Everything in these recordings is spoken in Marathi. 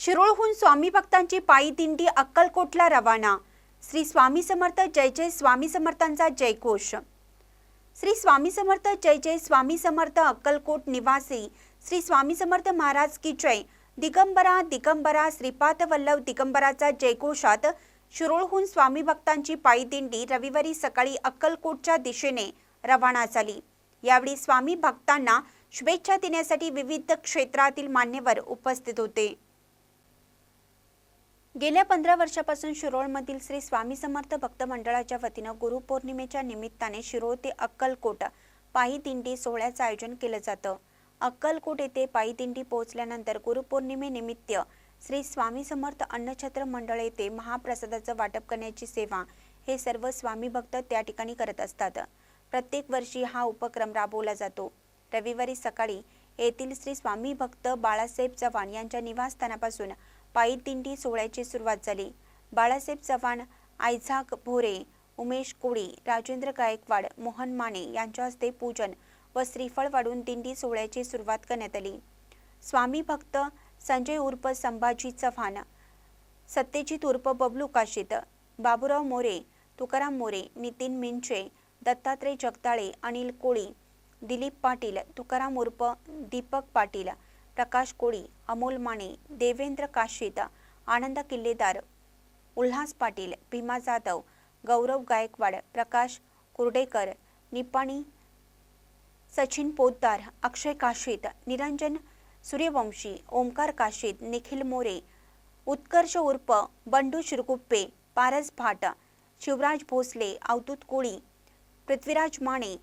शिरोळहून स्वामी भक्तांची पायी दिंडी अक्कलकोटला रवाना. श्री स्वामी समर्थ जय जय स्वामी समर्थांचा जयघोष. श्री स्वामी समर्थ जय जय स्वामी समर्थ अक्कलकोट निवासी. श्री स्वामी समर्थ महाराज की जय. दिगंबरा दिगंबरा श्रीपाद वल्लभ दिगंबराचा जयघोषात शिरोळहून स्वामी भक्तांची पायी दिंडी रविवारी सकाळी अक्कलकोटच्या दिशेने रवाना झाली. यावेळी स्वामी भक्तांना शुभेच्छा देण्यासाठी विविध क्षेत्रातील मान्यवर उपस्थित होते. गेल्या पंधरा वर्षापासून शिरोळमधील श्री स्वामी समर्थ भक्त मंडळाच्या वतीनं गुरुपौर्णिमेच्या निमित्ताने शिरोळ ते अक्कलकोट पायी दिंडी सोहळ्याचं आयोजन केलं जातं. अक्कलकोट येथे पायी दिंडी पोहोचल्यानंतर गुरुपौर्णिमेनिमित्त श्री स्वामी समर्थ अन्नछत्र मंडळ येथे महाप्रसादाचं वाटप करण्याची सेवा हे सर्व स्वामी भक्त त्या ठिकाणी करत असतात. प्रत्येक वर्षी हा उपक्रम राबवला जातो. रविवारी सकाळी येथील श्री स्वामी भक्त बाळासाहेब चव्हाण यांच्या निवासस्थानापासून पायी दिंडी सोहळ्याची सुरुवात झाली. बाळासाहेब चव्हाण आयझाक भोरे उमेश कोळी राजेंद्र गायकवाड मोहन माने यांच्या हस्ते पूजन व श्रीफळ वाढून दिंडी सोहळ्याची सुरुवात करण्यात आली. स्वामी भक्त संजय उर्फ संभाजी चव्हाण सत्यजित उर्फ बबलू काशीत बाबूराव मोरे तुकाराम मोरे नितीन मिंचे दत्तात्रय जगदाळे अनिल कोळी दिलीप पाटील तुकाराम उर्फ दीपक पाटील प्रकाश कोळी अमोल माने देवेंद्र काशीत आनंद किल्लेदार उल्हास पाटील भीमा जाधव गौरव गायकवाड प्रकाश कुर्डेकर निपाणी सचिन पोद्दार अक्षय काशीत निरंजन सूर्यवंशी ओमकार काशीत निखिल मोरे उत्कर्ष उर्फ बंडू शिरगुप्पे पारस भाट शिवराज भोसले अवधूत कोळी पृथ्वीराज माने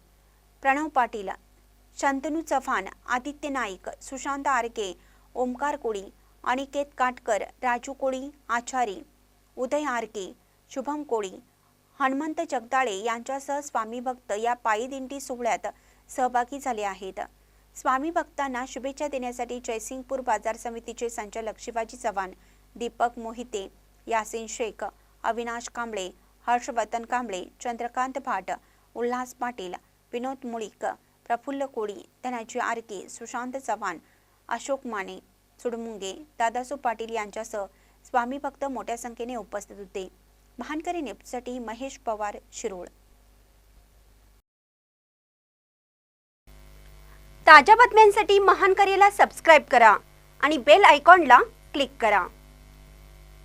प्रणव पाटील शांतनू चव्हाण आदित्य नाईक सुशांत आरके ओमकार कोळी अनिकेत काटकर राजू कोळी आचारी उदय आरके शुभम कोळी हनुमंत जगदाळे यांच्यासह स्वामी भक्त या पायी दिंडी सोहळ्यात सहभागी झाले आहेत. स्वामी भक्तांना शुभेच्छा देण्यासाठी जयसिंगपूर बाजार समितीचे संचालक शिवाजी चव्हाण दीपक मोहिते यासिन शेख अविनाश कांबळे हर्षवर्धन कांबळे चंद्रकांत भाट उल्हास पाटील विनोद मुळीक प्रफुल्ल कोळी धनाजी आरके सुशांत चव्हाण अशोक माने सुडमुंगे दादासू पाटील यांच्यासह स्वामी भक्त मोठ्या संख्येने उपस्थित होते. महानकरी नेपसाठी महेश पवार शिरोळ. ताज्या बातम्यांसाठी महानकरीला सबस्क्राईब करा आणि बेल आयकॉनला क्लिक करा.